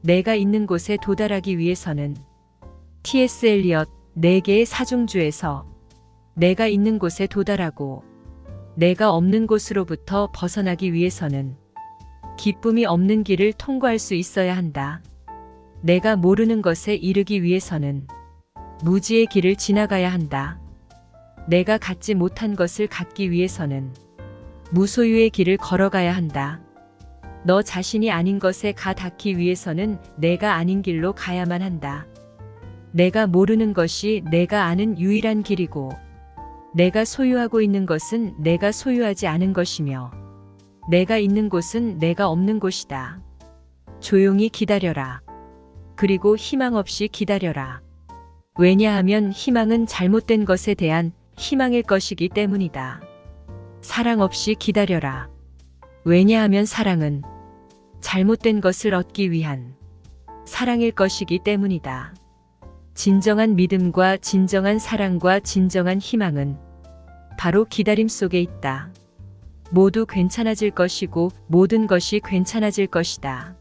내가 있는 곳에 도달하기 위해서는 T.S. 엘리엇 네 개의 사중주에서 내가 있는 곳에 도달하고 내가 없는 곳으로부터 벗어나기 위해서는 기쁨이 없는 길을 통과할 수 있어야 한다. 내가 모르는 것에 이르기 위해서는 무지의 길을 지나가야 한다. 내가 갖지 못한 것을 갖기 위해서는 무소유의 길을 걸어가야 한다. 너 자신이 아닌 것에 가 닿기 위해서는 내가 아닌 길로 가야만 한다. 내가 모르는 것이 내가 아는 유일한 길이고, 내가 소유하고 있는 것은 내가 소유하지 않은 것이며, 내가 있는 곳은 내가 없는 곳이다. 조용히 기다려라. 그리고 희망 없이 기다려라. 왜냐하면 희망은 잘못된 것에 대한 희망일 것이기 때문이다. 사랑 없이 기다려라. 왜냐하면 사랑은 잘못된 것을 얻기 위한 사랑일 것이기 때문이다. 진정한 믿음과 진정한 사랑과 진정한 희망은 바로 기다림 속에 있다. 모두 괜찮아질 것이고 모든 것이 괜찮아질 것이다.